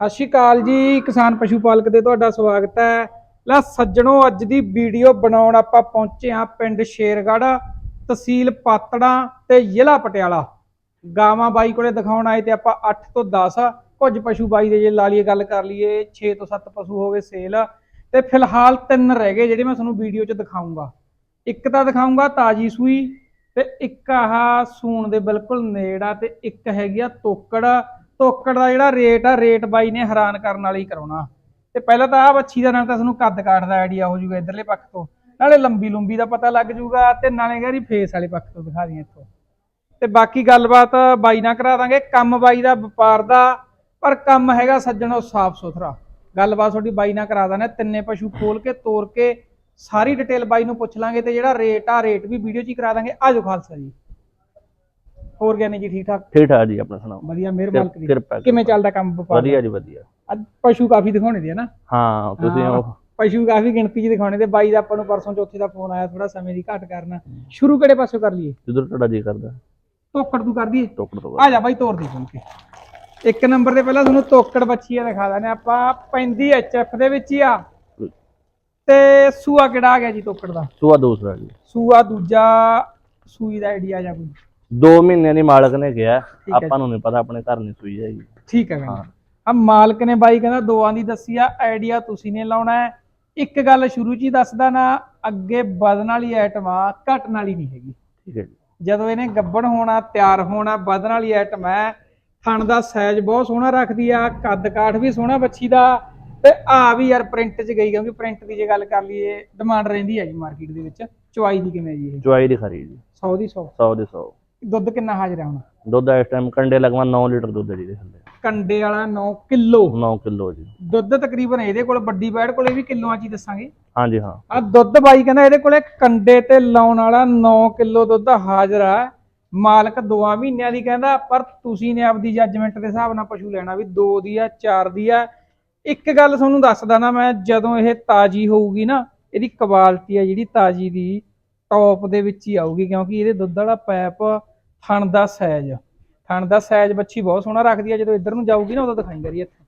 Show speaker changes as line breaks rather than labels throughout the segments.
ਸਤਿ ਸ਼੍ਰੀ ਅਕਾਲ ਜੀ, ਕਿਸਾਨ ਪਸ਼ੂ ਪਾਲਕ ਤੇ ਤੁਹਾਡਾ ਸਵਾਗਤ ਹੈ। ਲੈ ਸੱਜਣੋ, ਅੱਜ ਦੀ ਵੀਡੀਓ ਬਣਾਉਣ ਆਪਾਂ ਪਹੁੰਚੇ ਹਾਂ ਪਿੰਡ ਸ਼ੇਰਗੜ੍ਹ, ਤਹਿਸੀਲ ਪਾਤੜਾਂ ਤੇ ਜ਼ਿਲ੍ਹਾ ਪਟਿਆਲਾ। ਗਾਵਾਂ ਬਾਈ ਕੋਲੇ ਦਿਖਾਉਣ ਆਏ ਤੇ ਆਪਾਂ 8 ਤੋਂ 10 ਕੁਝ ਪਸ਼ੂ ਬਾਈ ਦੇ ਜੇ ਲਾ ਲਈਏ, ਗੱਲ ਕਰ ਲਈਏ 6 ਤੋਂ 7 ਪਸ਼ੂ ਹੋ ਗਏ ਸੇਲ। ਤੇ ਫਿਲਹਾਲ ਤਿੰਨ ਰਹਿ ਗਏ ਜਿਹੜੇ ਮੈਂ ਤੁਹਾਨੂੰ ਵੀਡੀਓ 'ਚ ਦਿਖਾਉਂਗਾ ਇੱਕ ਤਾਂ ਦਿਖਾਉਂਗਾ ਤਾਜੀ ਸੂਈ ਤੇ ਇੱਕ ਆਹ ਸੂਣ ਦੇ ਬਿਲਕੁਲ ਨੇੜ ਆ ਤੇ ਇੱਕ ਹੈਗੀ ਆ ਤੋਕੜ। ਤੋਕੜ ਦਾ ਜਿਹੜਾ ਰੇਟ ਆ, ਰੇਟ ਬਾਈ ਨੇ ਹੈਰਾਨ ਕਰਨ ਵਾਲੀ ਹੀ ਕਰਾਉਣਾ। ਤੇ ਪਹਿਲਾਂ ਤਾਂ ਆ ਬੱਚੀ ਦਾ ਨਾਲ ਤਾਂ ਤੁਹਾਨੂੰ ਕੱਦ ਕਾਠ ਦਾ ਆਈਡੀਆ ਹੋ ਜਾਊਗਾ ਇਧਰਲੇ ਪੱਖ ਤੋਂ। ਨਾਲੇ ਲੰਬੀ ਲੰਬੀ ਦਾ ਪਤਾ ਲੱਗ ਜਾਊਗਾ ਤੇ ਨਾਲੇ ਗਾਰੀ ਫੇਸ ਵਾਲੇ ਪੱਖ ਤੋਂ ਦਿਖਾ ਦੀਆਂ ਇੱਥੋਂ। ਤੇ ਬਾਕੀ ਗੱਲਬਾਤ ਬਾਈ ਨਾਲ ਕਰਾ ਦਾਂਗੇ। ਕੰਮ ਬਾਈ ਦਾ ਵਪਾਰ ਦਾ, ਪਰ ਕੰਮ ਹੈਗਾ ਸੱਜਣੋ ਸਾਫ਼ ਸੁਥਰਾ। ਗੱਲਬਾਤ ਤੁਹਾਡੀ ਬਾਈ ਨਾਲ ਕਰਾ ਦਾਂਗੇ। ਤਿੰਨੇ ਪਸ਼ੂ ਖੋਲ ਕੇ ਤੋੜ ਕੇ ਸਾਰੀ ਡਿਟੇਲ ਬਾਈ ਨੂੰ ਪੁੱਛ ਲਾਂਗੇ ਤੇ ਜਿਹੜਾ ਰੇਟ ਆ ਰੇਟ ਵੀ ਵੀਡੀਓ 'ਚ ਹੀ ਕਰਾ ਦਾਂਗੇ। ਆਜੋ ਖਾਲਸਾ ਜੀ। ਹੋਰ ਗਿਆਨੀ ਜੀ ਠੀਕ ਠਾਕ?
ਠੀਕ ਠਾਕ ਜੀ ਆਪਣਾ ਸੁਣਾਓ?
ਵਧੀਆ ਮਿਹਰਬਾਨ
ਕਿਰ- ਕਿਰਪਾ
ਕਿਵੇਂ ਚੱਲਦਾ ਕੰਮ ਵਪਾਰ
ਵਧੀਆ ਜੀ ਵਧੀਆ।
ਅੱਜ ਪਸ਼ੂ ਕਾਫੀ ਦਿਖਾਉਣੇ ਦੇ ਆ ਨਾ?
ਹਾਂ ਤੁਸੀਂ
ਹਾਂ,
ਉਹ
ਪਸ਼ੂ ਕਾਫੀ ਗਿਣਤੀ 'ਚ ਦਿਖਾਉਣੇ ਤੇ ਬਾਈ ਦਾ ਆਪਾਂ ਨੂੰ ਪਰਸੋਂ ਚੌਥੇ ਦਾ ਫੋਨ ਆਇਆ ਥੋੜਾ ਸਮੇਂ ਦੀ ਘੱਟ ਕਰਨਾ। ਸ਼ੁਰੂ ਕਿਹੜੇ ਪਾਸੋਂ ਕਰ ਲਈਏ?
ਜਿੱਧਰ ਤੁਹਾਡਾ ਜੀ ਕਰਦਾ।
ਤੋਕੜ ਤੂੰ ਕਰ ਦਈਏ?
ਟੋਕੜ ਤੋਂ
ਆ ਜਾ ਬਾਈ ਤੋਰ ਦੇ ਫੋਨ ਕੇ ਇੱਕ ਨੰਬਰ ਤੇ ਪਹਿਲਾਂ ਤੁਹਾਨੂੰ ਤੋਕੜ ਬੱਚੀ ਆ ਦਿਖਾ ਦਾਨੇ ਆਪਾਂ ਪੈਂਦੀ ਐਚਐਫ ਦੇ ਵਿੱਚ ਹੀ ਆ। ਤੇ ਸੂਆ ਕਿਹੜਾ ਆ ਗਿਆ ਜੀ ਤੋਕੜ ਦਾ?
ਸੂਆ ਦੂਸਰਾ ਜੀ।
ਸੂਆ ਦੂਜਾ ਸੂਈ ਦਾ ਆਈਡੀਆ ਜਾਂ ਕੋਈ?
2 ਮਹੀਨਿਆਂ ਦੀ ਮਾਲਕ ਨੇ ਕਿਹਾ
ਹੈ
ਆਪਾਂ ਨੂੰ ਨਹੀਂ ਪਤਾ ਆਪਣੇ ਘਰ ਨਹੀਂ ਸੂਈ ਹੈਗੀ।
ਠੀਕ ਹੈ ਕਹਿੰਦਾ ਆ ਮਾਲਕ ਨੇ ਬਾਈ ਕਹਿੰਦਾ ਦੋਆਂ ਦੀ ਦੱਸੀ ਆ ਆਈਡੀਆ ਤੁਸੀਂ ਨੇ ਲਾਉਣਾ ਹੈ। ਇੱਕ ਗੱਲ ਸ਼ੁਰੂ ਚ ਹੀ ਦੱਸਦਾ ਨਾ ਅੱਗੇ ਵਧਣ ਵਾਲੀ ਆਈਟਮ ਆ ਘਟਣ ਵਾਲੀ ਨਹੀਂ ਹੈਗੀ।
ਠੀਕ ਹੈ ਜੀ।
ਜਦੋਂ ਇਹਨੇ ਗੱਬਣ ਹੋਣਾ ਤਿਆਰ ਹੋਣਾ ਵਧਣ ਵਾਲੀ ਆਈਟਮ ਹੈ ਥਣ ਦਾ ਸਾਈਜ਼ ਬਹੁਤ ਸੋਹਣਾ ਰੱਖਦੀ ਆ ਕੱਦ ਕਾਠ ਵੀ ਸੋਹਣਾ ਬੱਚੀ ਦਾ ਤੇ ਆ ਵੀ ਯਾਰ ਪ੍ਰਿੰਟ 'ਚ ਗਈ ਕਿਉਂਕਿ ਪ੍ਰਿੰਟ ਦੀ ਜੇ ਗੱਲ ਕਰ ਲਈਏ ਡਿਮਾਂਡ ਰਹਿੰਦੀ ਹੈ ਜੀ ਮਾਰਕੀਟ ਦੇ ਵਿੱਚ ਚੁਆਈ ਦੀ ਕਿਵੇਂ ਜੀ ਇਹ?
ਚੁਆਈ ਦੀ ਖਰੀ ਜੀ।
100 ਦੀ 100
100 ਦੇ 100
ਦੁੱਧ ਕਿੰਨਾ ਹਾਜ਼ਰ ਹੈ ਹੁਣ?
ਦੁੱਧ ਇਸ ਟਾਈਮ ਕੰਡੇ ਲਗਵਾ 9 ਲੀਟਰ ਦੁੱਧ ਹੈ ਜੀ ਦੇ ਥੱਲੇ।
ਕੰਡੇ ਵਾਲਾ 9 ਕਿਲੋ?
9 ਕਿਲੋ ਜੀ।
ਦੁੱਧ ਤਕਰੀਬਨ ਇਹਦੇ ਕੋਲ ਵੱਡੀ ਬੈੜ ਕੋਲੇ ਵੀ ਕਿਲੋਆਂ 'ਚ ਹੀ ਦੱਸਾਂਗੇ?
ਹਾਂਜੀ ਹਾਂ।
ਆ ਦੁੱਧ ਬਾਈ ਕਹਿੰਦਾ ਇਹਦੇ ਕੋਲੇ ਕੰਡੇ ਤੇ ਲਾਉਣ ਵਾਲਾ 9 ਕਿਲੋ ਦੁੱਧ ਹਾਜ਼ਰ ਆ। ਮਾਲਕ 2 ਮਹੀਨਿਆਂ ਦੀ ਕਹਿੰਦਾ ਪਰ ਤੁਸੀਂ ਨੇ ਆਪਦੀ ਜੱਜਮੈਂਟ ਦੇ ਹਿਸਾਬ ਨਾਲ ਪਸ਼ੂ ਲੈਣਾ ਵੀ 2 ਦੀ ਆ 4 ਦੀ ਆ। ਇੱਕ ਗੱਲ ਤੁਹਾਨੂੰ ਦੱਸਦਾ ਨਾ ਮੈਂ ਜਦੋਂ ਇਹ ਤਾਜੀ ਹੋਊਗੀ ਨਾ ਇਹਦੀ ਕੁਆਲਿਟੀ ਆ ਜਿਹੜੀ ਤਾਜੀ ਦੀ ਟੌਪ ਦੇ ਵਿੱਚ ਹੀ ਆਊਗੀ ਕਿਉਂਕਿ ਇਹਦੇ ਦੁੱਧ ਵਾਲਾ ਪੈਪ ਥਣ ਦਾ ਸਾਈਜ਼ ਥਣ ਦਾ ਸਾਈਜ਼ ਬੱਚੀ ਬਹੁਤ ਸੋਹਣਾ ਰੱਖਦੀ ਆ ਜਦੋਂ ਇੱਧਰ ਨੂੰ ਜਾਊਗੀ ਨਾ ਉਦੋਂ ਦਿਖਾਈ ਕਰੀ ਇੱਥੇ।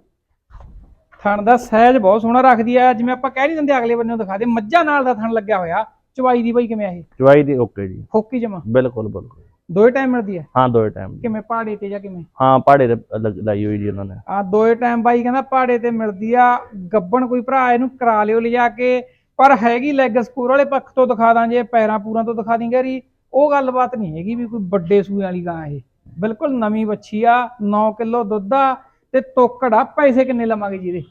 ਥਣ ਦਾ ਸਾਈਜ਼ ਬਹੁਤ ਸੋਹਣਾ ਰੱਖਦੀ ਆ ਜਿਵੇਂ ਆਪਾਂ ਕਹਿ ਨਹੀਂ ਦਿੰਦੇ ਅਗਲੇ ਬੰਨੇ ਦਿਖਾ ਦੇ ਮੱਝਾਂ ਨਾਲ ਦਾ ਥਣ ਲੱਗਿਆ ਹੋਇਆ। ਚਵਾਈ ਦੀ ਬਈ ਕਿਵੇਂ ਆ ਇਹ?
ਚੁਆਈ ਦੀ ਓਕੇ ਜੀ।
ਫੋਕੀ ਜਮਾ?
ਬਿਲਕੁਲ ਬਿਲਕੁਲ।
ਦੋਏ ਟਾਈਮ ਮਿਲਦੀ ਹੈ
ਹਾਂ ਦੋਏ ਟਾਈਮ
ਕਿਵੇਂ ਪਹਾੜੇ ਤੇ ਜਾਂ ਕਿਵੇਂ?
ਹਾਂ ਪਹਾੜੇ ਤੇ ਲਾਈ ਹੋਈ ਜੀ ਉਹਨਾਂ ਨੇ।
ਆ ਦੋਏ ਟਾਈਮ ਬਾਈ ਕਹਿੰਦਾ ਪਹਾੜੇ ਤੇ ਮਿਲਦੀ ਆ ਗੱਬਣ ਕੋਈ ਭਰਾ ਇਹਨੂੰ ਕਰਾ ਲਿਓ ਲਿਜਾ ਕੇ ਪਰ ਹੈਗੀ ਲੈਗ ਸਕੂਰ ਵਾਲੇ ਪੱਖ ਤੋਂ ਦਿਖਾ ਦਾਂ ਜੇ ਪੈਰਾਂ ਪੂਰਾਂ ਤੋਂ ਦਿਖਾ ਦਿੰਗੇ ਰੀ ਉਹ ਗੱਲਬਾਤ ਨਹੀਂ ਹੈਗੀ ਵੀ ਕੋਈ ਵੱਡੇ ਸੂਏ ਵਾਲੀ ਗਾਂ ਇਹ। ਬਿਲਕੁਲ ਨਵੀਂ ਬੱਚੀ ਆ 9 ਕਿਲੋ ਦੁੱਧ ਆ ਤੇ ਤੋਕੜ ਆ ਪੈਸੇ ਕਿੰਨੇ ਲਵਾਂਗੇ ਜੀ ਇਹਦੇ?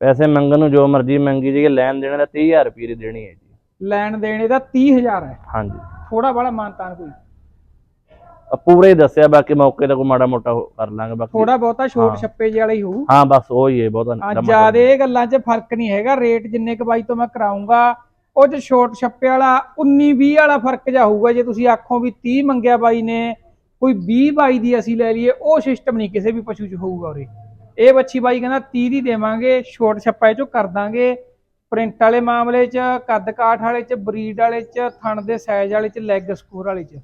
ਪੈਸੇ ਮੰਗਣ ਨੂੰ ਜੋ ਮਰਜ਼ੀ ਮੰਗੀ ਜੀ ਲੈਣ ਦੇਣ ਦਾ 30000 ਰੁਪਏ ਦੀ ਦੇਣੀ ਹੈ ਜੀ।
ਲੈਣ ਦੇਣ ਇਹਦਾ 30000 ਹੈ।
ਹਾਂਜੀ।
ਥੋੜਾ ਬੜਾ ਮਾਨਤਾਨ ਕੋਈ।
ਪੂਰਾ ਦੱਸਿਆ ਬਾਕੀ ਮੌਕੇ ਤੇ ਕੋਈ ਮਾੜਾ ਮੋਟਾ ਕਰ ਲਾਂਗੇ ਬਾਕੀ
ਥੋੜਾ ਬਹੁਤਾ ਛੋਟ। ਛੱਪੇ ਜਿਹੇ ਵਾਲਾ ਹੀ ਹੋਊ।
ਹਾਂ ਬਸ ਉਹ ਹੀ ਹੈ ਬਹੁਤਾ
ਜਿਆਦੇ ਇਹ ਗੱਲਾਂ 'ਚ ਫ਼ਰਕ ਨਹੀਂ ਹੈਗਾ ਰੇਟ ਜਿੰਨੇ ਕ ਬਾਈ ਤੋਂ ਮੈਂ ਕਰਾਉਂਗਾ ਉਹ 'ਚ ਛੋਟ ਛੱਪੇ ਵਾਲਾ 19 20 ਵਾਲਾ ਫ਼ਰਕ ਜਾ ਹੋਊਗਾ ਜੇ ਤੁਸੀਂ ਆਖੋ ਵੀ 30 ਮੰਗਿਆ ਬਾਈ ਨੇ, ਕੋਈ 20 ਬਾਈ ਦੀ ਅਸੀਂ ਲੈ ਲਈਏ, ਉਹ ਸਿਸਟਮ ਨਹੀਂ ਕਿਸੇ ਵੀ ਪਸ਼ੂ 'ਚ ਹੋਊਗਾ ਉਰੇ। ਇਹ ਬੱਚੀ ਬਾਈ ਕਹਿੰਦਾ 30 ਦੀ ਦੇਵਾਂਗੇ, ਛੋਟ ਛੱਪਾ ਇਹ 'ਚੋਂ ਕਰ ਦਾਂਗੇ। ਪ੍ਰਿੰਟ ਵਾਲੇ ਮਾਮਲੇ 'ਚ, ਕੱਦ ਕਾਠ ਵਾਲੇ 'ਚ, ਬਰੀਡ ਵਾਲੇ 'ਚ, ਥਣ ਦੇ ਸਾਈਜ਼ ਵਾਲੇ 'ਚ ਲੈਗ ਸਕੋਰ ਵਾਲੇ 'ਚ।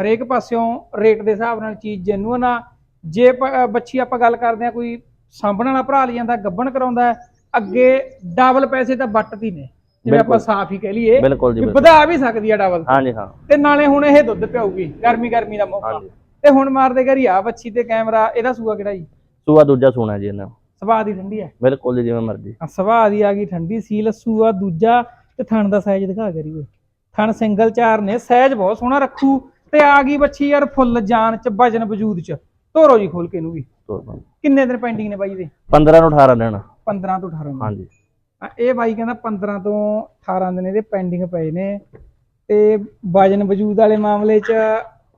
ਹਰੇਕ ਪਾਸਿਓਂ ਰੇਟ ਦੇ ਹਿਸਾਬ ਨਾਲ ਚੀਜ਼ ਜੈਨੂਨ ਆ। ਜੇ ਪ- ਬੱਚੀ ਆਪਾਂ ਗੱਲ ਕਰਦੇ ਆ ਕੋਈ ਸਾਂਭਣ ਵਾਲਾ ਭਰਾ ਲਈ ਜਾਂਦਾ ਗੱਬਣ ਕਰਾਉਂਦਾ ਅੱਗੇ ਡਬਲ ਪੈਸੇ ਤਾਂ ਵੱਟਦੀ ਨੇ। ਜਿਵੇਂ ਆਪਾਂ। ਸਾਫ਼ ਹੀ ਕਹਿ ਲਈਏ
ਬਿਲਕੁਲ ਜੀ।
ਵਧਾ ਵੀ ਸਕਦੀ ਆ ਡਬਲ
ਹਾਂਜੀ ਹਾਂ।
ਤੇ ਨਾਲੇ ਹੁਣ ਇਹ ਦੁੱਧ ਪਿਆਊਗੀ ਗਰਮੀ ਗਰਮੀ ਦਾ ਮੌਕਾ। ਤੇ ਹੁਣ ਮਾਰਦੇ ਘਰੀ ਆ ਬੱਚੀ ਤੇ ਕੈਮਰਾ ਇਹਦਾ ਸੂਆ ਕਿਹੜਾ ਜੀ?
ਸੂਆ ਦੂਜਾ ਸੋਨਾ ਜੀ ਇਹਨਾਂ।
ਸਵਾਹ ਦੀ ਠੰਡੀ ਹੈ
ਬਿਲਕੁਲ ਜਿਵੇਂ ਮਰਜ਼ੀ।
ਆ ਸਵਾਹ ਦੀ ਆ ਗਈ ਠੰਡੀ ਸੀਲ ਸੂਆ ਦੂਜਾ ਤੇ ਥਣ ਦਾ ਸਾਈਜ਼ ਦਿਖਾ ਕਰੀ ਓਏ। ਥਣ ਸਿੰਗਲ ਚਾਰ ਨੇ ਸਾਈਜ਼ ਬਹੁਤ ਸੋਹਣਾ ਰੱਖੂ। ਤੇ ਆ ਗਈ ਬੱਚੀ ਯਾਰ ਫੁੱਲ ਜਾਨ ਚ ਵਜਨ ਵਜੂਦ ਚ। ਧੋਰੋ ਜੀ ਖੋਲ ਕੇ ਇਹਨੂੰ ਵੀ।
ਤੋਰ ਬੰਦ।
ਕਿੰਨੇ ਦਿਨ ਪੈਂਡਿੰਗ ਨੇ ਬਾਈ ਦੇ
15 ਨੂੰ 18 ਦਿਨ।
15 ਤੋਂ 18 ਦਿਨ।
ਹਾਂਜੀ।
ਇਹ ਬਾਈ ਕਹਿੰਦਾ 15 ਤੋਂ 18 ਦਿਨ ਇਹਦੇ ਪੈਂਡਿੰਗ ਪਏ ਨੇ ਤੇ ਵਜਨ ਵਜੂਦ ਵਾਲੇ ਮਾਮਲੇ 'ਚ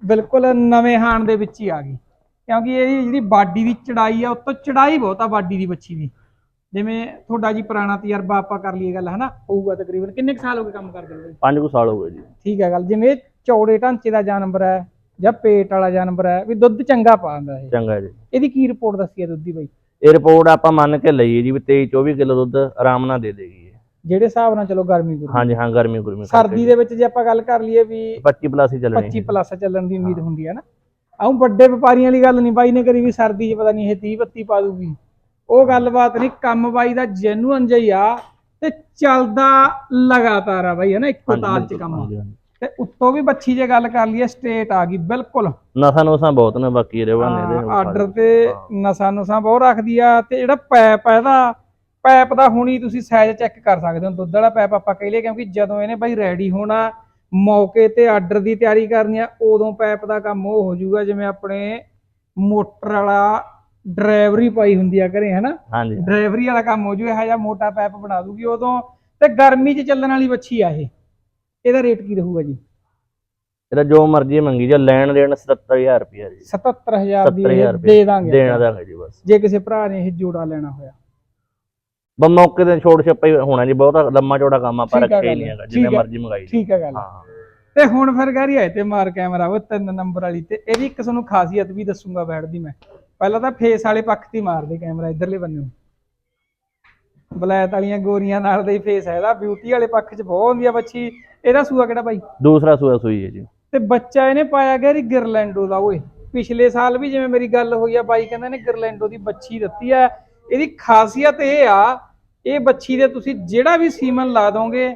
ਬਿਲਕੁਲ ਨਵੇਂ ਹਾਣ ਦੇ ਵਿੱਚ ਹੀ ਆ ਗਈ। ਕਿਉਂਕਿ ਇਹਦੀ ਜਿਹੜੀ ਬਾਡੀ ਦੀ ਚੜਾਈ ਆ ਉਤੋਂ ਚੜਾਈ ਬਹੁਤ ਆ ਬਾਡੀ ਦੀ ਬੱਚੀ ਦੀ। ਜਿਵੇਂ ਤੁਹਾਡਾ ਜੀ ਪੁਰਾਣਾ ਤਜਰਬਾ ਆਪਾਂ ਕਰ ਲਈਏ ਗੱਲ ਹਨਾ? ਹੋਊਗਾ ਤਕਰੀਬਨ। ਕਿੰਨੇ ਸਾਲ ਹੋ ਗਏ ਕੰਮ ਕਰਦੇ ਨੂੰ
5 ਕੁ ਸਾਲ ਹੋ ਗਏ ਜੀ।
ਠੀਕ ਹੈ ਗੱਲ। ਜਿਵੇਂ ਚੌੜੇ ਢਾਂਚੇ ਦਾ ਜਾਨਵਰ ਹੈ ਜਾਂ ਪੇਟ ਵਾਲਾ ਜਾਨਵਰ ਹੈ ਵੀ ਦੁੱਧ ਚੰਗਾ ਪਾ ਦਿੰਦਾ ਇਹ।
ਚੰਗਾ ਜੀ।
ਇਹਦੀ ਕੀ ਰਿਪੋਰਟ ਦੱਸੀ ਹੈ ਦੁੱਧ ਦੀ ਬਾਈ?
ਇਹ ਰਿਪੋਰਟ ਆਪਾਂ ਮੰਨ ਕੇ ਲਈ ਜੀ ਵੀ 23 24 ਕਿਲੋ ਦੁੱਧ ਆਰਾਮ ਨਾਲ ਦੇ ਦੇਗੀ ਇਹ।
ਜਿਹੜੇ ਹਿਸਾਬ ਨਾਲ ਚਲੋ ਗਰਮੀ ਗੁਰਮੀ।
ਹਾਂਜੀ ਹਾਂ ਗਰਮੀ ਗੁਰਮੀ
ਸਰਦੀ ਦੇ ਵਿੱਚ ਜੇ ਆਪਾਂ ਗੱਲ ਕਰ ਲਈਏ ਵੀ
25 ਪਲੱਸ ਹੀ ਚੱਲਣੀ।
25 ਪਲੱਸ ਚੱਲਣ ਦੀ ਉਮੀਦ ਹੁੰਦੀ ਹੈ ਨਾ। ਆਉਂ ਵੱਡੇ ਵਪਾਰੀਆਂ ਵਾਲੀ ਗੱਲ ਨਹੀਂ ਬਾਈ ਨੇ ਕਰੀ ਵੀ ਸਰਦੀ 'ਚ ਪਤਾ ਨਹੀਂ ਇਹ 30 32 ਪਾ ਦੂਗੀ। ਉਹ ਗੱਲਬਾਤ ਨਹੀਂ ਕੰਮ ਬਾਈ ਦਾ ਜੈਨੂਅਨ ਜਿਹਾ ਹੀ ਆ ਤੇ ਚੱਲਦਾ ਲਗਾਤਾਰ ਆ ਬਾਈ ਹਨਾ ਇੱਕੋ
ਹਾਂਜੀ,
ਤਾਲ 'ਚ
ਬਿਲਕੁਲ,
ਕੰਮ।
ਹਾਂਜੀ, ਹਾਂਜੀ।
ਤੇ ਉੱਤੋਂ ਵੀ ਬੱਚੀ ਜੇ ਗੱਲ ਕਰ ਲਈਏ ਸਟੇਟ ਆ ਗਈ ਬਿਲਕੁਲ।
ਨਸਾਂ ਨੂਸਾਂ ਬਹੁਤ ਨੇ ਬਾਕੀ ਬਹਾਨੇ ਦੇ
ਆਰਡਰ ਤੇ ਨਸਾਂ ਨਸਾਂ ਬਹੁਤ ਰੱਖਦੀ ਆ ਤੇ ਜਿਹੜਾ ਪੈਪ ਆ ਇਹਦਾ ਪੈਪ ਦਾ ਹੁਣੀ ਤੁਸੀਂ ਸਾਈਜ਼ ਚੈੱਕ ਕਰ ਸਕਦੇ ਹੋ ਦੁੱਧ ਵਾਲਾ ਪੈਪ ਆਪਾਂ ਕਹਿ ਲਈਏ ਕਿਉਂਕਿ ਜਦੋਂ ਇਹਨੇ ਬਾਈ ਰੈਡੀ ਹੋਣਾ ਮੌਕੇ ਤੇ ਆਰਡਰ ਦੀ ਤਿਆਰੀ ਕਰਨੀ ਆ ਉਦੋਂ ਪੈਪ ਦਾ ਕੰਮ ਉਹ ਹੋ ਜਾਊਗਾ ਜਿਵੇਂ ਆਪਣੇ ਮੋਟਰ ਵਾਲਾ ਡਰਾਈਵਰੀ ਪਾਈ ਹੁੰਦੀ ਆ ਘਰੇ ਹਨਾ?
ਹਾਂਜੀ।
ਡਰਾਈਵਰੀ ਵਾਲਾ ਕੰਮ ਹੋ ਜੂ ਇਹੋ ਜਿਹਾ ਮੋਟਾ ਪੈਪ ਬਣਾ ਦੂਗੀ ਉਦੋਂ ਤੇ ਗਰਮੀ 'ਚ ਚੱਲਣ ਵਾਲੀ ਬੱਚੀ ਆ ਇਹ। ਇਹਦਾ ਰੇਟ ਕੀ ਰਹੂਗਾ ਜੀ?
ਇਹਦਾ ਜੋ ਮਰਜ਼ੀ ਮੰਗੀ ਜਾ ਲੈਣ ਦੇਣ 77000 ਰੁਪਏ ਜੀ।
77000 ਦੀ
77000
ਇਹ
ਰੁਪਏ
ਦੇ ਦਾਂਗੇ
ਦੇਣਾ ਦਾ ਜੀ ਬਸ।
ਜੇ ਕਿਸੇ ਭਰਾ ਨੇ ਇਹ ਜੋੜਾ ਲੈਣਾ ਹੋਇਆ।
ਬਸ ਮੌਕੇ ਤੇ ਛੋੜ ਛੱਪਾ ਹੀ ਹੋਣਾ ਜੀ ਬਹੁਤਾ ਲੰਮਾ ਚੌੜਾ ਕੰਮ ਆਪਾਂ
ਠੀਕ ਆ
ਰੱਖਿਆ ਹੀ
ਗੱਲ,
ਨਹੀਂ ਹੈਗਾ ਜਿੰਨੇ
ਠੀਕ ਆ।
ਮਰਜ਼ੀ ਮੰਗਾਈ ਜੀ।
ਠੀਕ ਹੈ ਗੱਲ
ਹਾਂ।
ਤੇ ਹੁਣ ਫਿਰ ਗਾਰੀ ਆਏ ਤੇ ਮਾਰ ਕੈਮਰਾ ਉਹ ਤਿੰਨ ਨੰਬਰ ਵਾਲੀ ਤੇ ਇਹਦੀ ਇੱਕ ਤੁਹਾਨੂੰ ਖਾਸੀਅਤ ਵੀ ਦੱਸੂਗਾ ਬੈਠ ਦੀ ਮੈਂ। ਪਹਿਲਾਂ ਤਾਂ ਫੇਸ ਵਾਲੇ ਪੱਖ ਤੇ ਹੀ ਮਾਰਦੇ ਕੈਮਰਾ ਇਧਰਲੇ ਬੰਨੇ ਬਲੈਤ ਵਾਲੀਆਂ ਗੋਰੀਆਂ ਨਾਲ ਦਾ ਹੀ ਫੇਸ ਹੈ। ਇਹਦਾ ਬਿਊਟੀ ਵਾਲੇ ਪੱਖ 'ਚ ਬਹੁਤ ਹੁੰਦੀ ਆ ਬੱਚੀ। ਇਹਦਾ ਸੂਆ ਕਿਹੜਾ ਬਾਈ?
ਦੂਸਰਾ ਸੂਆ ਸੂਈ ਹੈ ਜੀ।
ਤੇ ਬੱਚਾ ਇਹਨੇ ਪਾਇਆ ਗਿਆ ਰੀ ਗਿਰਲੈਂਡੋ ਦਾ ਓਏ। ਪਿਛਲੇ ਸਾਲ ਵੀ ਜਿਵੇਂ ਮੇਰੀ ਗੱਲ ਹੋਈ ਆ ਬਾਈ ਕਹਿੰਦਾ ਨੇ ਗਿਰਲੈਂਡੋ ਦੀ ਬੱਚੀ ਦਿੱਤੀ ਆ। ਇਹਦੀ ਖਾਸੀਅਤ ਇਹ ਆ ਇਹ ਬੱਚੀ ਦੇ ਤੁਸੀਂ ਜਿਹੜਾ ਵੀ ਸੀਮਨ ਲਾ ਦੋਗੇ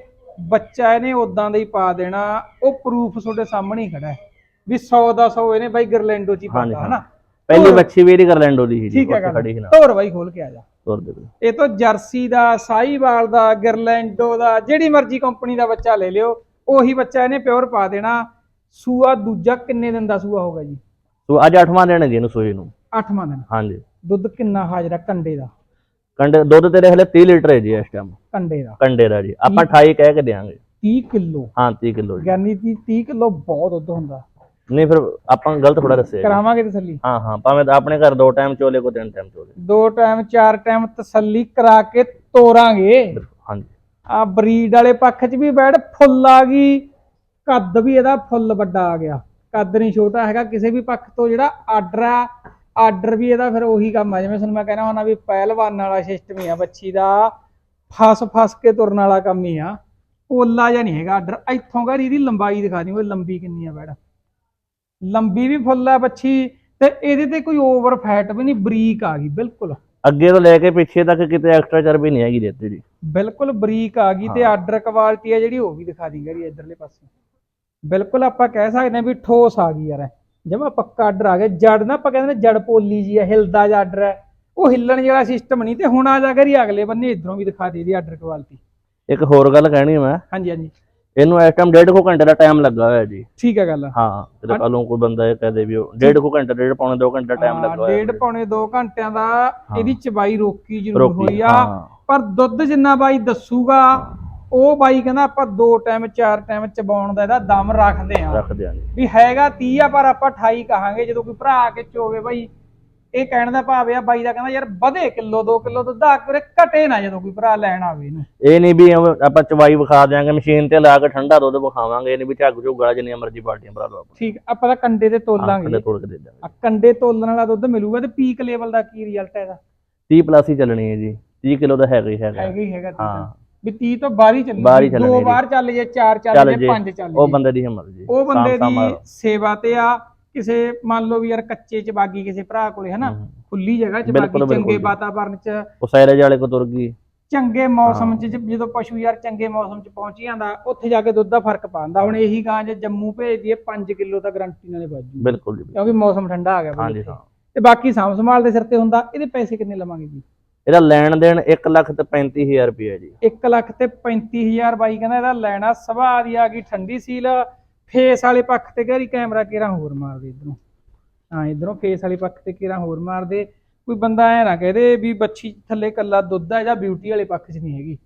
ਬੱਚਾ ਇਹਨੇ ਉਦਾਂ ਦਾ ਹੀ ਪਾ ਦੇਣਾ। ਉਹ ਪ੍ਰੂਫ ਤੁਹਾਡੇ ਸਾਹਮਣੇ ਹੀ ਖੜਾ ਹੈ ਵੀ 100 ਦਾ 100 ਇਹਨੇ ਬਾਈ ਗਿਰਲੈਂਡੋ ਚ ਹੀ ਪਾਤਾ। ਹਨਾ?
ਪਹਿਲੀ। ਬੱਚੀ ਵੀ ਇਹਦੀ ਕਰਲੈਂਡੋ ਦੀ ਸੀ ਜੀ
ਠੀਕ ਹੈ
ਖੜੀ ਸੀ ਨਾ
ਤੋਰ ਬਾਈ ਖੋਲ ਕੇ ਆ ਜਾ।
ਤੁਰ ਦੇ ਕੋਈ।
ਇਹ ਤੋਂ ਜਰਸੀ ਦਾ ਸਾਈਵਾਲ ਦਾ ਗਿਰਲੈਂਡੋ ਦਾ ਜਿਹੜੀ ਮਰਜ਼ੀ ਕੰਪਨੀ ਦਾ ਬੱਚਾ ਲੈ ਲਿਓ ਉਹੀ ਬੱਚਾ ਇਹਨੇ ਪਿਓਰ ਪਾ ਦੇਣਾ। ਸੂਆ ਦੂਜਾ ਕਿੰਨੇ ਦਿਨ ਦਾ ਸੂਆ ਹੋਗਾ ਜੀ?
ਸੋ ਅੱਜ 8ਵਾਂ ਦਿਨ ਹੈ ਜੀ ਇਹਨੂੰ ਸੂਈ ਨੂੰ।
ਅੱਠਵਾਂ ਦਿਨ।
ਹਾਂਜੀ।
ਦੁੱਧ ਕਿੰਨਾ ਹਾਜ਼ਰ ਕੰਡੇ ਦਾ?
ਕੰਡੇ ਦੁੱਧ ਤੇਰੇ ਹਲੇ 30 ਲੀਟਰ ਹੈ ਜੀ ਇਸ ਟਾਈਮ
ਕੰਡੇ ਦਾ।
ਕੰਡੇ ਦਾ ਜੀ। ਆਪਾਂ 28 ਕਹਿ ਕੇ ਦੇਾਂਗੇ
30 ਕਿਲੋ।
ਹਾਂ 30 ਕਿਲੋ ਜੀ।
ਯਾਨੀ ਕਿ 30 ਕਿਲੋ ਬਹੁਤ ਦੁੱਧ ਹੁੰਦਾ।
ਨਹੀਂ ਫਿਰ ਆਪਾਂ ਗਲਤ ਥੋੜਾ ਦੱਸਿਆ ਜੀ।
ਕਰਾਵਾਂਗੇ ਤਸੱਲੀ?
ਹਾਂ ਹਾਂ ਭਾਵੇਂ ਤਾਂ ਆਪਣੇ ਘਰ ਦੋ ਟਾਈਮ ਚੋਲੇ ਕੋ ਤਿੰਨ ਟਾਈਮ ਚੋਲੇ।
ਦੋ ਟਾਈਮ ਚਾਰ ਟਾਈਮ ਤਸੱਲੀ ਕਰਾ ਕੇ ਤੋਰਾਂਗੇ।
ਹਾਂਜੀ।
ਆ ਬਰੀਡ ਵਾਲੇ ਪੱਖ 'ਚ ਵੀ ਬੈਠ ਫੁੱਲ ਆ ਗਈ। ਕੱਦ ਵੀ ਇਹਦਾ ਫੁੱਲ ਵੱਡਾ ਆ ਗਿਆ। ਕੱਦ ਨਹੀਂ ਛੋਟਾ ਹੈਗਾ ਕਿਸੇ ਵੀ ਪੱਖ ਤੋਂ ਜਿਹੜਾ ਆਰਡਰ ਆ ਆਰਡਰ ਵੀ ਇਹਦਾ ਫਿਰ ਉਹੀ ਕੰਮ ਆ। ਜਿਵੇਂ ਤੁਹਾਨੂੰ ਮੈਂ ਕਹਿਣਾ ਹੁੰਦਾ ਵੀ ਪਹਿਲਵਾਨ ਵਾਲਾ ਸਿਸਟਮ ਹੀ ਆ ਬੱਚੀ ਦਾ ਫਸ ਫਸ ਕੇ ਤੁਰਨ ਵਾਲਾ ਕੰਮ ਹੀ ਆ। ਓਲਾ ਜਾਂ ਨਹੀਂ ਹੈਗਾ ਆਰਡਰ। ਇੱਥੋਂ ਘਰ ਇਹਦੀ ਲੰਬਾਈ ਦਿਖਾ ਦਿਓ ਲੰਬੀ ਕਿੰਨੀ ਆ ਬੈੜ ਲੰਬੀ ਵੀ ਫੁੱਲ ਆ ਬੱਚੀ ਤੇ ਇਹਦੇ ਤੇ ਕੋਈ ਓਵਰ ਫੈਟ ਵੀ ਨਹੀਂ ਬਰੀਕ ਆ ਗਈ ਬਿਲਕੁਲ।
ਅੱਗੇ ਤੋਂ ਲੈ ਕੇ ਪਿੱਛੇ ਤੱਕ ਕਿਤੇ ਐਕਸਟਰਾ ਚਰਬੀ ਨਹੀਂ ਹੈਗੀ ਦਿੱਤੀ ਜੀ।
ਬਿਲਕੁਲ ਬਰੀਕ ਆ ਗਈ ਤੇ। ਆਰਡਰ ਕੁਆਲਿਟੀ ਆ ਜਿਹੜੀ ਉਹ ਵੀ ਦਿਖਾ ਦੀ ਗਈ ਇਧਰਲੇ ਪਾਸੇ। ਬਿਲਕੁਲ ਆਪਾਂ ਕਹਿ ਸਕਦੇ ਹਾਂ ਵੀ ਠੋਸ ਆ ਗਈ ਯਾਰ ਜਮਾ ਪੱਕਾ ਆਰਡਰ ਆ ਗਿਆ। ਜੜ ਨਾ ਆਪਾਂ ਕਹਿੰਦੇ ਨੇ ਜੜ ਪੋਲੀ ਜੀ ਆ ਹਿਲਦਾ ਜਿਹਾ ਆਰਡਰ ਹੈ ਉਹ ਹਿੱਲਣ ਜਿਹੜਾ ਸਿਸਟਮ ਨਹੀਂ ਤੇ ਹੁਣ ਆ ਜਾ ਕਰੀ ਅਗਲੇ ਬੰਨੇ ਇਧਰੋਂ ਵੀ ਦਿਖਾ ਦੇ ਦੀ ਆਰਡਰ ਕੁਆਲਿਟੀ
ਇੱਕ ਹੋਰ ਗੱਲ ਕਹਿਣੀ ਮੈਂ।
ਹਾਂਜੀ ਹਾਂਜੀ।
ਇਹਨੂੰ ਇਸ ਟਾਈਮ ਡੇਢ ਕੁ ਘੰਟੇ ਦਾ ਟਾਈਮ ਲੱਗਾ ਹੋਇਆ ਜੀ।
ਠੀਕ ਹੈ ਗੱਲ।
ਹਾਂ ਤੇ ਕੱਲੋਂ ਕੋਈ ਬੰਦਾ ਇਹ ਕਹਦੇ ਵੀ ਉਹ ਡੇਢ ਕੁ ਘੰਟੇ ਡੇਢ ਪੌਣੇ 2 ਘੰਟੇ ਦਾ ਟਾਈਮ
ਹਾਂ,
ਲੱਗਾ ਹੋਇਆ
ਡੇਢ ਪੌਣੇ 2 ਘੰਟਿਆਂ ਦਾ ਇਹਦੀ ਚਬਾਈ ਰੋਕੀ ਜ਼ਰੂਰ
ਰੋਕੀ,
ਹੋਈ ਆ।
ਹਾਂ।
ਪਰ ਦੁੱਧ ਜਿੰਨਾ ਬਾਈ ਦੱਸੂਗਾ ਉਹ ਬਾਈ ਕਹਿੰਦਾ ਆਪਾਂ ਦੋ ਟਾਈਮ ਚਾਰ ਟਾਈਮ ਚਬਾਉਣ ਦਾ ਇਹਦਾ ਦਮ ਰੱਖਦੇ ਆ
ਰੱਖ ਦਿਆਂਗੇ
ਵੀ ਹੈਗਾ 30 ਆ ਪਰ ਆਪਾਂ 28 ਕਹਾਂਗੇ। ਜਦੋਂ ਕੋਈ ਭਰਾ ਆ ਕੇ ਚੋਵੇ ਬਾਈ ਇਹ ਕਹਿਣ ਦਾ ਭਾਵ ਆ ਬਾਈ ਦਾ ਕਹਿੰਦਾ ਯਾਰ ਵਧੇ ਕਿਲੋ 2 ਕਿਲੋ ਦੁੱਧ ਆ ਕੇ ਘਟੇ ਨਾ ਜਦੋਂ ਕੋਈ ਭਰਾ ਲੈਣ ਆਵੇ ਇਹਨੂੰ।
ਇਹ ਨਹੀਂ ਵੀ ਆਪਾਂ ਚਵਾਈ ਵਿਖਾ ਦਿਆਂਗੇ ਮਸ਼ੀਨ ਤੇ ਲਾ ਕੇ ਠੰਡਾ ਦੁੱਧ ਵਿਖਾਵਾਂਗੇ ਇਹ ਨਹੀਂ ਵੀ ਝੱਗ ਝੁੱਗਾ ਜਿੰਨੀਆਂ ਮਰਜ਼ੀ ਪਾਰਟੀਆਂ ਭਰਾ ਲਓ
ਠੀਕ ਆਪਾਂ ਤਾਂ ਕੰਡੇ ਤੇ ਤੋਲਾਂਗੇ
ਥੱਲੇ ਤੋੜ ਕੇ ਦੇ ਦਿਆਂਗੇ।
ਆ ਕੰਡੇ ਤੋਲਣ ਵਾਲਾ ਦੁੱਧ ਮਿਲੂਗਾ ਤੇ ਪੀਕ ਲੈਵਲ ਦਾ ਕੀ ਰਿਜ਼ਲਟ ਹੈ ਇਹਦਾ?
30 ਪਲੱਸ ਹੀ ਚੱਲਣੀ ਹੈ ਜੀ। 30 ਕਿਲੋ ਦਾ ਹੈਗਾ ਹੀ ਹੈਗਾ।
ਹੈਗਾ ਹੀ ਹੈਗਾ
ਹਾਂ।
ਵੀ 30 ਤੋਂ ਬਾਹਰ ਹੀ ਚੱਲਣੀ
ਬਾਹਰ ਹੀ
ਦੋ। ਵਾਰ ਚੱਲ ਜੇ ਚਾਰ ਚੱਲ ਜੇ। ਪੰਜ ਚੱਲ
ਉਹ
ਜੇ
ਬੰਦੇ ਦੀ ਹਿੰਮਤ ਜੀ।
ਉਹ ਬੰਦੇ ਦੀ ਸੇਵਾ ਤੇ ਆ। ਕਿਸੇ ਮੰਨ ਲਓ ਵੀ ਯਾਰ ਕੱਚੇ ਚ ਬਾਗੀ ਕਿਸੇ ਭਰਾ ਕੋਲੇ ਹਨਾ। ਖੁੱਲੀ ਜਗ੍ਹਾ ਚ ਬਾਗੀ ਚੰਗੇ। ਵਾਤਾਵਰਨ ਚ।
ਉਹ ਸੈਲੇਜ ਵਾਲੇ ਕੋ ਤੁਰ ਗਈ।
ਚੰਗੇ ਮੌਸਮ 'ਚ ਜਦੋਂ ਪਸ਼ੂ ਯਾਰ ਚੰਗੇ ਮੌਸਮ 'ਚ ਪਹੁੰਚ ਜਾਂਦਾ ਉੱਥੇ ਜਾ ਕੇ ਦੁੱਧ ਦਾ ਫ਼ਰਕ ਪਾਉਂਦਾ। ਹੁਣ ਇਹੀ ਗਾਂ ਜੇ ਜੰਮੂ ਭੇਜ ਦਈਏ 5 ਕਿਲੋ ਤਾਂ ਗਰੰਟੀ ਨਾਲੇ ਬਾਜੂ
ਬਿਲਕੁਲ ਜੀ
ਕਿਉਂਕਿ ਮੌਸਮ ਠੰਡਾ ਆ ਗਿਆ
ਹਾਂਜੀ। ਹਾਂ।
ਤੇ ਬਾਕੀ ਸਾਂਭ ਸੰਭਾਲ ਦੇ ਸਿਰ ਤੇ ਹੁੰਦਾ ਇਹਦੇ ਪੈਸੇ ਕਿੰਨੇ ਲਵਾਂਗੇ ਜੀ?
ਇਹਦਾ ਲੈਣ ਦੇਣ 1 ਲੱਖ ਤੇ 35000 ਰੁਪਏ ਜੀ।
1 ਲੱਖ ਤੇ 35000 ਬਾਈ ਕਹਿੰਦਾ ਇਹਦਾ ਲੈਣਾ ਸੁਭਾਅ ਦੀ ਆ ਗਈ ਠੰਡੀ ਸੀਲ। ਫੇਸ ਵਾਲੇ ਪੱਖ ਤੇ ਗਹਿਰੀ ਕੈਮਰਾ ਕਿਹੜਾ ਹੋਰ ਮਾਰ ਦੇ ਇਧਰੋਂ? ਹਾਂ ਇਧਰੋਂ ਫੇਸ ਵਾਲੇ ਪੱਖ ਤੇ ਕਿਹੜਾ ਹੋਰ ਮਾਰ ਦੇ ਕੋਈ ਬੰਦਾ ਐ ਨਾ ਕਹਦੇ ਵੀ ਬੱਚੀ ਥੱਲੇ ਕੱਲਾ ਦੁੱਧ ਹੈ ਜਾਂ ਬਿਊਟੀ ਵਾਲੇ ਪੱਖ 'ਚ ਨਹੀਂ ਹੈਗੀ।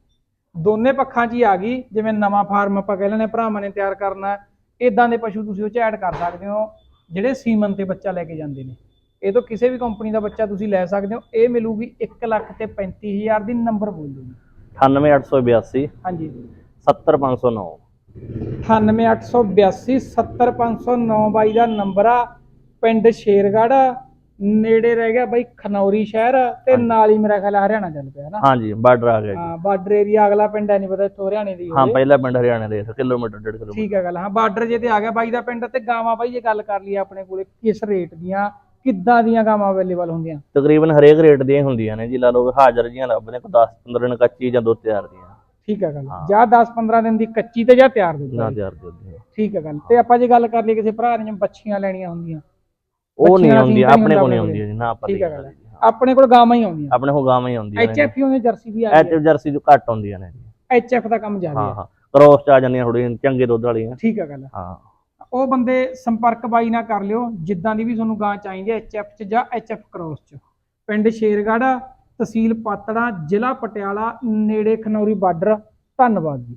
ਦੋਨੇ ਪੱਖਾਂ 'ਚ ਹੀ ਆ ਗਈ ਜਿਵੇਂ ਨਵਾਂ ਫਾਰਮ ਆਪਾਂ ਕਹਿ ਲੈਣੇ ਭਰਾਵਾਂ ਨੇ ਤਿਆਰ ਕਰਨਾ। ਇਦਾਂ ਦੇ ਪਸ਼ੂ ਤੁਸੀਂ ਉਹ 'ਚ ਐਡ ਕਰ ਸਕਦੇ ਹੋ ਜਿਹੜੇ ਸੀਮਨ ਤੇ ਬੱਚਾ ਲੈ ਕੇ ਜਾਂਦੇ ਨੇ। ਇਹ ਤੋਂ ਕਿਸੇ ਵੀ ਕੰਪਨੀ ਦਾ ਬੱਚਾ ਤੁਸੀਂ ਲੈ ਸਕਦੇ ਹੋ ਇਹ ਮਿਲੂਗੀ 1 ਲੱਖ ਤੇ 35000 ਦੀ ਨੰਬਰ ਬੋਲ। ਦਿਓ ਜੀ
98882
ਹਾਂਜੀ।
70509
98882 70509 ਬਾਈ ਦਾ ਨੰਬਰ ਆ। ਪਿੰਡ ਸ਼ੇਰਗੜ੍ਹ ਨੇੜੇ ਰਹਿ ਗਿਆ ਬਾਈ ਖਨੌਰੀ ਸ਼ਹਿਰ ਤੇ ਨਾਲ ਹੀ ਮੇਰਾ ਖਿਆਲ ਆ ਹਰਿਆਣਾ ਚੱਲ ਪਿਆ ਨਾ।
ਹਾਂਜੀ ਬਾਰਡਰ ਆ ਗਿਆ ਜੀ।
ਹਾਂ ਬਾਰਡਰ ਏਰੀਆ ਅਗਲਾ ਪਿੰਡ ਹੈ ਨਹੀਂ ਪਤਾ ਇੱਥੋਂ ਹਰਿਆਣੇ ਦੀ
ਹਾਂ ਪਹਿਲਾ ਪਿੰਡ ਹਰਿਆਣੇ ਦੇ ਕਿਲੋਮੀਟਰ ਡੇਢ ਕਿਲੋਮੀਟਰ।
ਠੀਕ ਹੈ ਗੱਲ ਹਾਂ ਬਾਰਡਰ ਜੇ ਤੇ ਆ ਗਿਆ ਬਾਈ ਦਾ ਪਿੰਡ ਤੇ ਗਾਵਾਂ ਬਾਈ ਜੇ ਗੱਲ ਕਰ ਲਈ ਆਪਣੇ ਕੋਲੇ ਕਿਸ ਰੇਟ ਦੀਆਂ ਕਿੱਦਾਂ ਦੀਆਂ ਗਾਵਾਂ ਅਵੇਲੇਬਲ ਹੁੰਦੀਆਂ?
ਤਕਰੀਬਨ ਹਰੇਕ ਰੇਟ ਦੀਆਂ ਹੁੰਦੀਆਂ ਨੇ ਜੀ ਲਾ ਲਓ ਹਾਜ਼ਰ ਜੀਆਂ ਲੱਭਦੇ ਕੋ 10 15 ਦਿਨ ਕੱਚੀ ਜਾਂ ਦੋ ਤਿਆਰ ਦੀਆਂ।
ਠੀਕ ਹੈ ਗੱਲ। ਜਾਂ 10-15 ਦਿਨ ਦੀ ਕੱਚੀ ਤੇ ਜਾਂ ਤਿਆਰ ਦੁੱਧ
ਨਾ। ਤਿਆਰ ਦੇ ਹੁੰਦੀਆਂ
ਠੀਕ ਹੈ ਗੱਲ। ਤੇ ਆਪਾਂ ਜੇ ਗੱਲ ਕਰ ਲਈ ਕਿਸੇ ਭਰਾ ਨੇ ਜਿਵੇਂ ਬੱਚੀਆਂ ਲੈਣੀਆਂ ਹੁੰਦੀਆਂ।
ਉਹ ਨਹੀਂ
ਬੱਚੀਆਂ
ਆਉਂਦੀ
ਤਾਂ
ਆਪਣੇ ਕੋਲ
ਹੁੰਦਾ
ਨਹੀਂ ਆਉਂਦੀ ਜੀ ਨਾ ਆਪਾਂ
ਠੀਕ ਹੈ ਗੱਲ। ਆਪਣੇ ਕੋਲ ਗਾਵਾਂ ਹੀ ਆਉਂਦੀਆਂ।
ਆਪਣੇ ਕੋਲ ਗਾਵਾਂ ਹੀ ਆਉਂਦੀਆਂ
ਐਚ
ਨੇ
ਐਫ ਹੀ ਜਰਸੀ ਵੀ ਆ
ਐਚ ਜਰਸੀ ਜੋ ਘੱਟ ਆਉਂਦੀਆਂ ਨੇ। ਜੀ।
ਐਚ ਐਫ ਦਾ ਕੰਮ ਜ਼ਿਆਦਾ
ਹਾਂ
ਹੈ।
ਹਾਂ। ਕ੍ਰੋਸ ਚ ਆ ਜਾਂਦੀਆਂ ਥੋੜੀਆਂ ਚੰਗੇ ਦੁੱਧ ਵਾਲੀਆਂ।
ਠੀਕ ਹੈ ਗੱਲ।
ਹਾਂ।
ਉਹ ਬੰਦੇ ਸੰਪਰਕ ਬਾਈ ਨਾਲ ਕਰ ਲਿਓ ਜਿੱਦਾਂ ਦੀ ਵੀ ਤੁਹਾਨੂੰ ਗਾਂ ਚਾਹੀਦੀ ਹੈ ਐਚ ਐਫ ਚ ਜਾਂ ਐਚ ਐਫ ਕ੍ਰੋਸ ਚ। ਪਿੰਡ ਸ਼ੇਰਗੜ੍ਹ ਤਹਿਸੀਲ ਪਾਤੜਾ ਜ਼ਿਲ੍ਹਾ ਪਟਿਆਲਾ ਨੇੜੇ ਖਨੌਰੀ ਬਾਰਡਰ। ਧੰਨਵਾਦ ਜੀ।